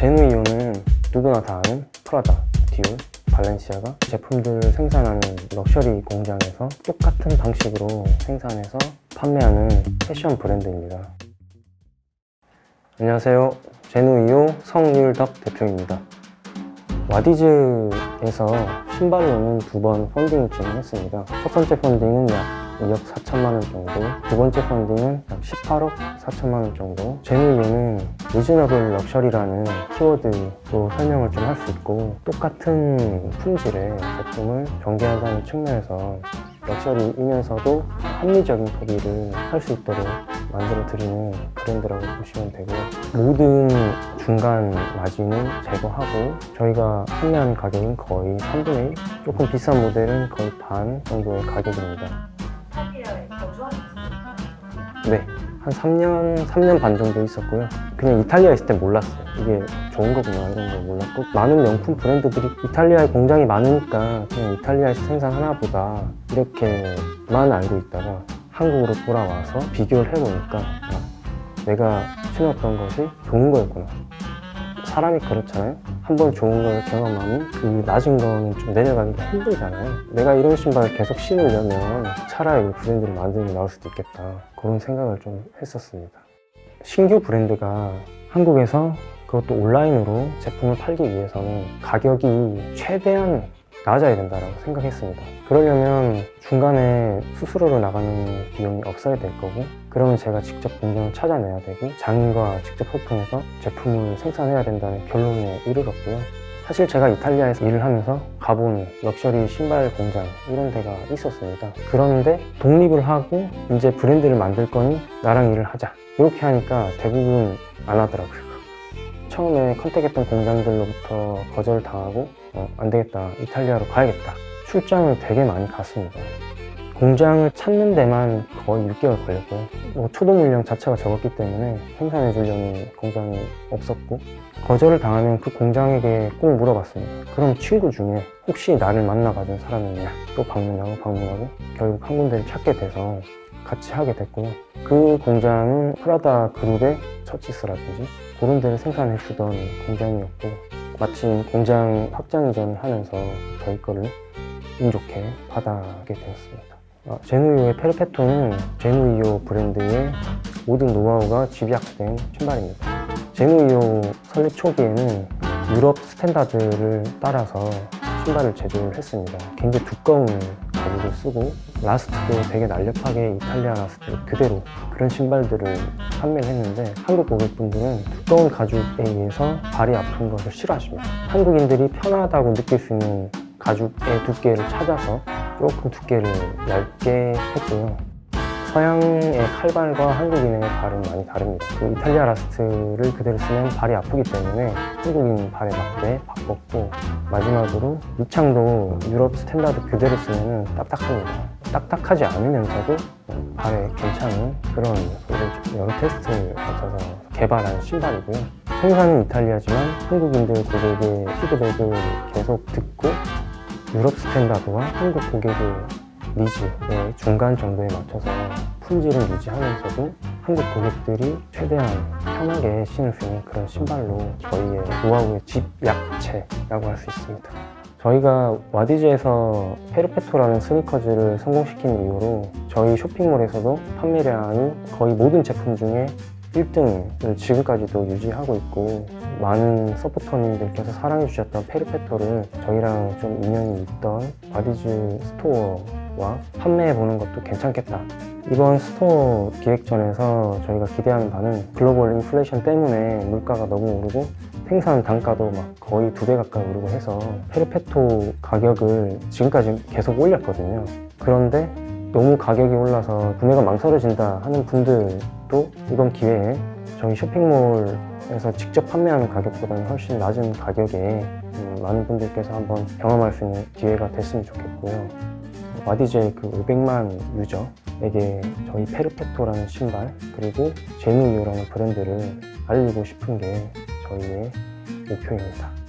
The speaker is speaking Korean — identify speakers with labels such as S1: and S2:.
S1: 제누이오는 누구나 다 아는 프라다, 디올, 발렌시아가 제품들을 생산하는 럭셔리 공장에서 똑같은 방식으로 생산해서 판매하는 패션 브랜드입니다. 안녕하세요. 제누이오 성율덕 대표입니다. 와디즈에서 신발로는 두 번 펀딩을 진행했습니다. 첫 번째 펀딩은 약 2억 4천만 원 정도, 두 번째 펀딩은 약 18억 4천만 원 정도. 제누이오는 리즈너블 럭셔리라는 키워드로 설명을 좀 할 수 있고 똑같은 품질의 제품을 전개한다는 측면에서 럭셔리이면서도 합리적인 소비를 할 수 있도록 만들어 드리는 브랜드라고 보시면 되고요. 모든 중간 마진은 제거하고 저희가 판매하는 가격은 거의 3분의 1, 조금 비싼 모델은 거의 반 정도의 가격입니다. 네. 한 3년, 3년 반 정도 있었고요. 그냥 이탈리아에 있을 때 몰랐어요. 이게 좋은 거구나, 이런 걸 몰랐고. 많은 명품 브랜드들이 이탈리아에 공장이 많으니까 그냥 이탈리아에서 생산하나 보다. 이렇게만 알고 있다가 한국으로 돌아와서 비교를 해보니까 아, 내가 신었던 것이 좋은 거였구나. 사람이 그렇잖아요. 한 번 좋은 걸 경험하면 그 낮은 거는 좀 내려가기가 힘들잖아요. 내가 이런 신발을 계속 신으려면 차라리 이 브랜드를 만드는 게 나을 수도 있겠다. 그런 생각을 좀 했었습니다. 신규 브랜드가 한국에서 그것도 온라인으로 제품을 팔기 위해서는 가격이 최대한 낮아야 된다고 생각했습니다. 그러려면 중간에 수수료로 나가는 비용이 없어야 될 거고, 그러면 제가 직접 공장을 찾아내야 되고, 장인과 직접 소통해서 제품을 생산해야 된다는 결론에 이르렀고요. 사실 제가 이탈리아에서 일을 하면서 가본 럭셔리 신발 공장 이런 데가 있었습니다. 그런데 독립을 하고 이제 브랜드를 만들 거니 나랑 일을 하자. 이렇게 하니까 대부분 안 하더라고요. 처음에 컨택했던 공장들로부터 거절을 당하고 어, 안 되겠다 이탈리아로 가야겠다. 출장을 되게 많이 갔습니다. 공장을 찾는 데만 거의 6개월 걸렸고요. 뭐 초도 물량 자체가 적었기 때문에 생산해 주려는 공장이 없었고 거절을 당하면 그 공장에게 꼭 물어봤습니다. 그럼 친구 중에 혹시 나를 만나가준 사람이 있냐? 또 방문하고 방문하고 결국 한 군데를 찾게 돼서 같이 하게 됐고요 그 공장은 프라다 그룹의 처치스라든지 그런 데를 생산해 주던 공장이었고 마침 공장 확장 이전을 하면서 저희 거를 운 좋게 받아게 되었습니다. 어, 제누이오의 페르페토는 제누이오 브랜드의 모든 노하우가 집약된 신발입니다. 제누이오 설립 초기에는 유럽 스탠다드를 따라서 신발을 제조를 했습니다. 굉장히 두꺼운 가죽을 쓰고 라스트도 되게 날렵하게 이탈리아 라스트 그대로 그런 신발들을 판매를 했는데 한국 고객분들은 두꺼운 가죽에 의해서 발이 아픈 것을 싫어하십니다. 한국인들이 편하다고 느낄 수 있는 가죽의 두께를 찾아서 조금 두께를 얇게 했고요. 서양의 칼발과 한국인의 발은 많이 다릅니다. 그 이탈리아 라스트를 그대로 쓰면 발이 아프기 때문에 한국인 발에 맞게 바꿨고 마지막으로 밑창도 유럽 스탠다드 그대로 쓰면 딱딱합니다. 딱딱하지 않으면서도 발에 괜찮은 그런 여러 테스트를 거쳐서 개발한 신발이고요. 생산은 이탈리아지만 한국인들 고객의 피드백을 계속 듣고 유럽 스탠다드와 한국 고객의 니즈의 중간 정도에 맞춰서 품질을 유지하면서도 한국 고객들이 최대한 편하게 신을 수 있는 그런 신발로 저희의 노하우의 집약체라고 할 수 있습니다. 저희가 와디즈에서 페르페토라는 스니커즈를 성공시킨 이후로 저희 쇼핑몰에서도 판매량이 거의 모든 제품 중에 1등을 지금까지도 유지하고 있고 많은 서포터님들께서 사랑해 주셨던 페르페토를 저희랑 좀 인연이 있던 와디즈 스토어 와 판매해 보는 것도 괜찮겠다. 이번 스토어 기획전에서 저희가 기대하는 바는 글로벌 인플레이션 때문에 물가가 너무 오르고 생산 단가도 막 거의 두 배 가까이 오르고 해서 페르페토 가격을 지금까지 계속 올렸거든요. 그런데 너무 가격이 올라서 구매가 망설여진다 하는 분들도 이번 기회에 저희 쇼핑몰에서 직접 판매하는 가격보다는 훨씬 낮은 가격에 음, 많은 분들께서 한번 경험할 수 있는 기회가 됐으면 좋겠고요. 와디제의 그 500만 유저에게 저희 페르페토라는 신발 그리고 제누이오라는 브랜드를 알리고 싶은 게 저희의 목표입니다.